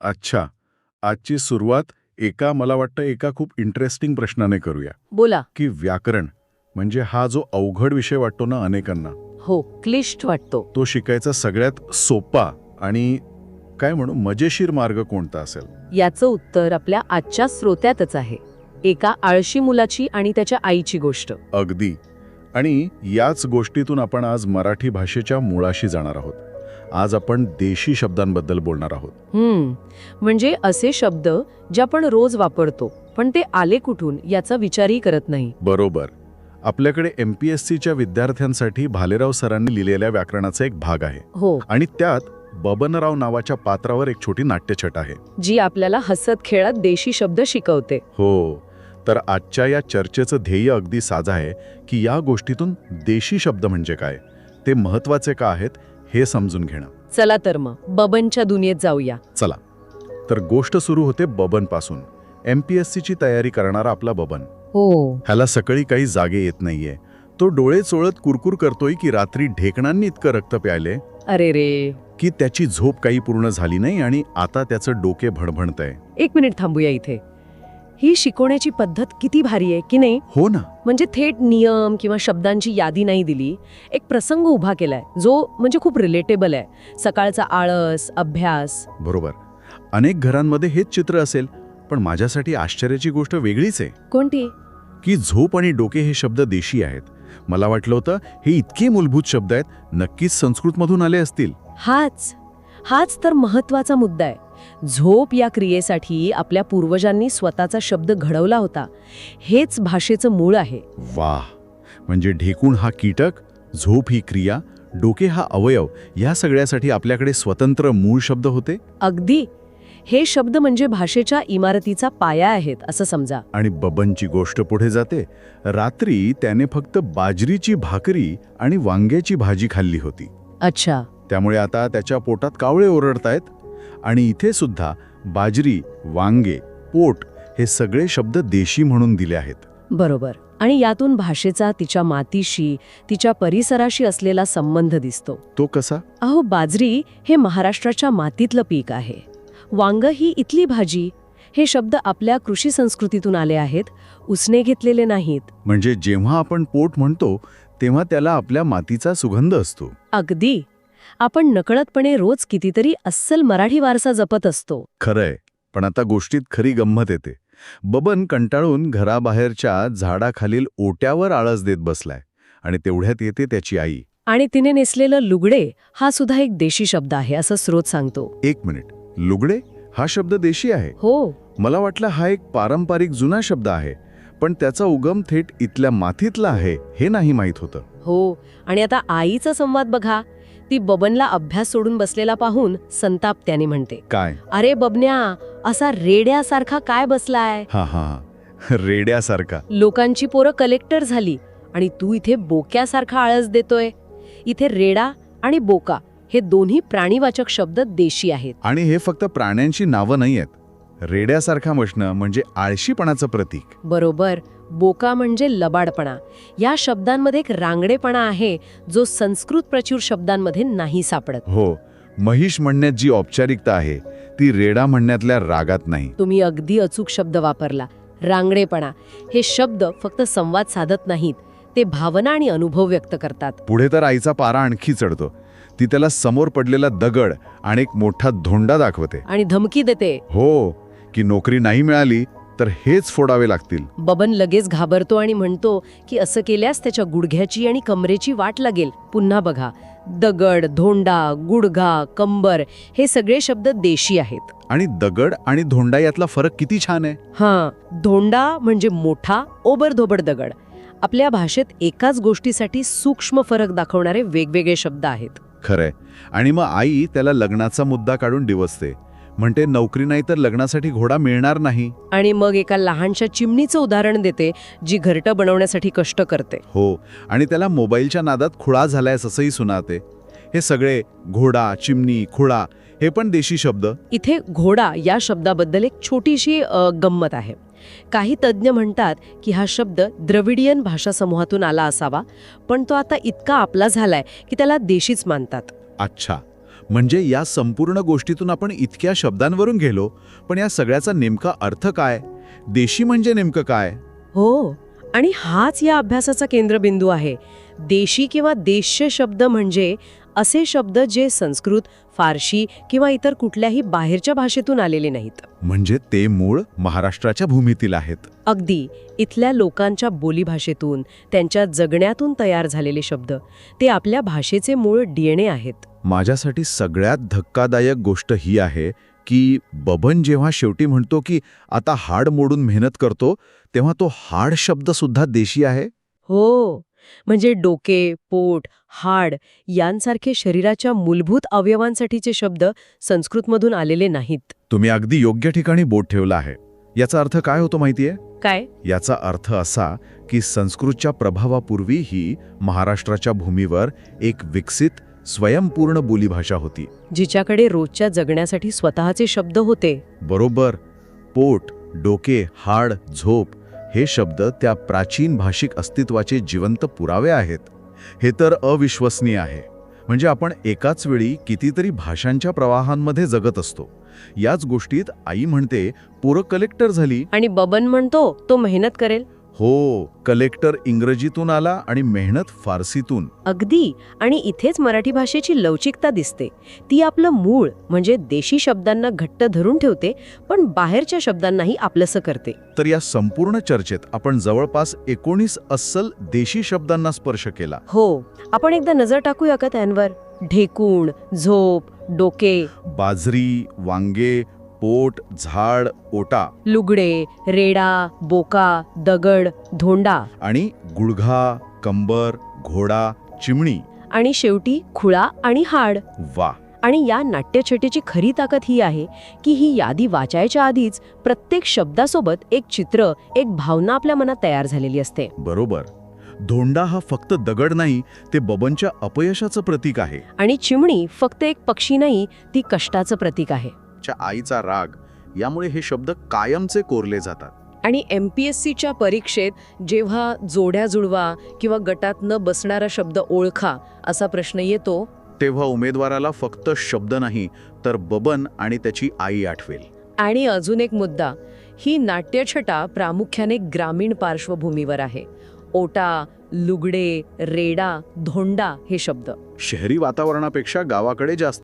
अच्छा. आजची सुरुवात एका मला वाटतं एका खूप इंटरेस्टिंग प्रश्नाने करूया. बोला. की व्याकरण म्हणजे हा जो अवघड विषय वाटतो ना अनेकांना. हो क्लिष्ट वाटतो. तो शिकायचा सगळ्यात सोपा आणि काय म्हणू मजेशीर मार्ग कोणता असेल? याचं उत्तर आपल्या आजच्या श्रोत्यातच आहे. एका आळशी मुलाची आणि त्याच्या आईची गोष्ट. अगदी. आणि याच गोष्टीतून आपण आज मराठी भाषेच्या मुळाशी जाणार आहोत. आज आपण देशी शब्दांबद्दल बोलणार आहोत. हम्म. म्हणजे असे शब्द जे आपण रोज वापरतो पण ते आले कुठून याचा विचारही करत नाही. बरोबर. आपल्याकडे एम पी एस सीच्या विद्यार्थ्यांसाठी भालेराव सरांनी लिहिलेल्या व्याकरणाचा एक भाग आहे. हो. आणि त्यात बबनराव नावाच्या पात्रावर एक छोटी नाट्यछट आहे. जी आपल्याला हसत खेळत देशी शब्द शिकवते. हो. तर आजच्या या चर्चेचं ध्येय अगदी साधं आहे की या गोष्टीतून देशी शब्द म्हणजे काय? ते महत्त्वाचे का आहेत? हे समजून घेणं. चला तर मग बबनच्या दुनियेत जाऊया. चला. तर गोष्ट सुरू होते बबनपासून. एम पी एस सीची तयारी करणारा आपला बबन. हो. ह्याला सकाळी काही जागे येत नाहीये. तो डोळे चोळत कुरकुर करतोय की रात्री ढेकणांनी इतकं रक्त प्यायले? अरे रे. की त्याची झोप काही पूर्ण झाली नाही आणि आता त्याचं डोके भणभणतंय? एक मिनिट थांबूया इथे. ही शिकवण्याची पद्धत किती भारी आहे की नाही? हो ना. म्हणजे थेट नियम किंवा शब्दांची यादी नाही दिली एक प्रसंग उभा केलाय जो म्हणजे खूप रिलेटेबल आहे. सकाळचा आळस अभ्यास. बरोबर. अनेक घरांमध्ये हेच चित्र असेल पण माझ्यासाठी आश्चर्याची गोष्ट वेगळीच आहे. कोणती? की झोप आणि डोके हे शब्द देशी आहेत. मला वाटलं होतं हे इतके मूलभूत शब्द आहेत नक्कीच संस्कृतमधून आले असतील. हाच. हाच तर महत्त्वाचा मुद्दा आहे. झोप या क्रियेसाठी आपल्या पूर्वजांनी स्वतःचा शब्द घडवला होता. हेच भाषेचं मूळ आहे. वाह! म्हणजे ढेकूण हा कीटक झोप ही क्रिया डोके हा अवयव या सगळ्यासाठी आपल्याकडे स्वतंत्र मूळ शब्द होते? अगदी. हे शब्द म्हणजे भाषेच्या इमारतीचा पाया आहेत असं समजा. आणि बबनची गोष्ट पुढे जाते. रात्री त्याने फक्त बाजरीची भाकरी आणि वांग्याची भाजी खाल्ली होती. अच्छा. त्यामुळे आता त्याच्या पोटात कावळे ओरडतायत. आणि इथे सुद्धा बाजरी वांगे पोट हे सगळे शब्द देशी म्हणून दिले आहेत. बरोबर. आणि यातून भाषेचा तिच्या मातीशी तिच्या परिसराशी असलेला संबंध दिसतो. तो कसा? अहो बाजरी हे महाराष्ट्राच्या मातीतलं पीक आहे. वांग ही इथली भाजी. हे शब्द आपल्या कृषी संस्कृतीतून आले आहेत. उसने घेतलेले नाहीत. म्हणजे जेव्हा आपण पोट म्हणतो तेव्हा त्याला आपल्या मातीचा सुगंध असतो. अगदी. आपण नकळतपणे रोज कितीतरी अस्सल मराठी वारसा जपत असतो. खरंय पण आता गोष्टीत खरी गंमत येते. बबन कंटाळून घराबाहेरच्या झाडाखालील ओट्यावर आळस देत बसलाय आणि तेवढ्यात येते त्याची आई. आणि तिने नेसलेलं लुगडे हा सुद्धा एक देशी शब्द आहे असं स्रोत सांगतो. एक मिनिट. लुगडे? हा शब्द देशी आहे? हो. मला वाटलं हा एक पारंपरिक जुना शब्द आहे पण त्याचा उगम थेट इथल्या मातीतला आहे हे नाही माहीत होतं. हो. आणि आता आईचा संवाद बघा. ती बबनला अभ्यास सोडून बसलेला पाहून संताप त्याने म्हणते काय? अरे बबन्या असा रेड्यासारखा काय बसलाय? हा हा हा. रेड्यासारखा. लोकांची पोरं कलेक्टर झाली आणि तू इथे बोक्यासारखा आळस देतोय. इथे रेडा आणि बोका हे दोन्ही प्राणीवाचक शब्द देशी आहेत. आणि हे फक्त प्राण्यांची नावं नाही आहेत रेड्यासारखा मशणं म्हणजे आळशीपणाचं प्रतीक. बरोबर. बोका म्हणजे लबाडपणा. या शब्दांमध्ये एक रांगडेपणा आहे जो संस्कृत प्रचूर शब्दांमध्ये नाही सापडत. हो महिष म्हणण्यात जी औपचारिकता आहे ती रेडा म्हणण्यातल्या रागात नाही. तुम्ही अगदी अचूक शब्द वापरला. रांगडेपणा. हे शब्द फक्त संवाद साधत नाहीत ते भावना आणि अनुभव व्यक्त करतात. पुढे तर आईचा पारा आणखी चढतो. ती त्याला समोर पडलेला दगड आणि एक मोठा धोंडा दाखवते. आणि धमकी देते. हो की नोकरी नाही मिळाली तर हेच फोडावे लागतील. बबन लगेच घाबरतो आणि म्हणतो की असं केल्यास त्याच्या गुडघ्याची आणि कमरेची वाट लागेल. पुन्हा बघा दगड धोंडा गुडघा कंबर हे सगळे शब्द देशी आहेत. आणि दगड आणि धोंडा यातला फरक किती छान आहे? हां धोंडा म्हणजे मोठा ओबडधोबड दगड. आपल्या भाषेत एकाच गोष्टीसाठी सूक्ष्म फरक दाखवणारे वेगवेगळे शब्द आहेत. खरंय. आणि मग आई त्याला लग्नाचा मुद्दा काढून डिवसते म्हणते नोकरी नाही तर लग्नासाठी घोडा मिळणार नाही. आणि मग एका लहानशा चिमणीचं उदाहरण देते जी घरटं बनवण्यासाठी कष्ट करते. हो आणि त्याला मोबाईलच्या नादात खुळा झालायस असंही सुनाते. हे सगळे घोडा चिमणी खुळा हे पण देशी शब्द. इथे घोडा या शब्दाबद्दल एक छोटीशी गंमत आहे. काही तज्ज्ञ म्हणतात की हा शब्द द्रविडियन भाषा समूहातून आला असावा पण तो आता इतका आपला झालाय की त्याला देशीच मानतात. अच्छा. म्हणजे या संपूर्ण गोष्टीतून आपण इतक्या शब्दांवरून गेलो पण या सगळ्याचा नेमका अर्थ काय? देशी म्हणजे नेमकं काय? हो आणि हाच या अभ्यासाचा केंद्रबिंदू आहे. देशी किंवा देश्य शब्द म्हणजे असे शब्द जे संस्कृत फारशी किंवा इतर कुठल्याही बाहेरच्या भाषेतून आलेले नाहीत. म्हणजे ते मूळ महाराष्ट्राच्या भूमीतील आहेत. अगदी इथल्या लोकांच्या बोलीभाषेतून त्यांच्या जगण्यातून तयार झालेले शब्द ते आपल्या भाषेचे मूळ डीएनए आहेत. माझ्यासाठी सगळ्यात धक्कादायक गोष्ट ही आहे की बबन जेव्हा शेवटी म्हणतो की आता हाड मोडून मेहनत करतो तेव्हा तो हाड शब्द सुद्धा देशी आहे? हो. म्हणजे डोके पोट हाड यांसारखे शरीराच्या मूलभूत अवयवांसाठीचे शब्द संस्कृतमधून आलेले नाहीत. तुम्ही अगदी योग्य ठिकाणी बोट ठेवला आहे. याचा अर्थ काय होतो माहितीये? काय? याचा अर्थ असा की संस्कृतच्या प्रभावापूर्वी ही महाराष्ट्राच्या भूमीवर एक विकसित स्वयंपूर्ण बोलीभाषा होती. जिच्याकडे रोजच्या जगण्यासाठी स्वतःचे शब्द होते. बरोबर. पोट डोके हाड झोप हे शब्द त्या प्राचीन भाषिक अस्तित्वाचे जिवंत पुरावे आहेत. हे तर अविश्वसनीय आहे. म्हणजे आपण एकाच वेळी कितीतरी भाषांच्या प्रवाहांमध्ये जगत असतो. याच गोष्टीत आई म्हणते पोरं कलेक्टर झाली. आणि बबन म्हणतो तो मेहनत करेल. हो कलेक्टर इंग्रजीतून आला आणि मेहनत फारसीतून. अगदी. आणि इथेच मराठी भाषेची लवचिकता दिसते. ती आपलं मूळ म्हणजे देशी शब्दांना घट्ट धरून ठेवते पण बाहेरच्या शब्दांनाही आपलंसं करते. तर या संपूर्ण चर्चेत आपण जवळपास एकोणीस अस्सल देशी शब्दांना स्पर्श केला. हो. आपण एकदा नजर टाकूया का त्यांवर? ढेकूण झोप डोके. बाजरी वांगे पोट झाड ओटा. लुगडे रेडा बोका दगड धोंडा. आणि गुडघा कंबर घोडा चिमणी. आणि शेवटी खुळा आणि हाड. वा. आणि या नाट्यछटेची खरी ताकद ही आहे की ही यादी वाचायच्या आधीच प्रत्येक शब्दासोबत एक चित्र एक भावना आपल्या मनात तयार झालेली असते. बरोबर. धोंडा हा फक्त दगड नाही ते बबनच्या अपयशाचं प्रतीक आहे. आणि चिमणी फक्त एक पक्षी नाही ती कष्टाचं प्रतीक आहे. च्या आईचा राग यामुळे हे शब्द कायमचे कोरले जातात. आणि एम पी एस सीच्या परीक्षेत जेव्हा जोड्या जुळवा किंवा गटात न बसणारा शब्द ओळखा असा प्रश्न येतो तेव्हा उमेदवाराला फक्त शब्द नाही तर बबन आणि त्याची आई आठवेल. आणि अजून एक मुद्दा ही नाट्यछटा प्रामुख्याने ग्रामीण पार्श्वभूमीवर आहे. ओटा लुगडे रेडा धोंडा हे शब्द. शहरी वातावरणापेक्षा गावाकडे जास्त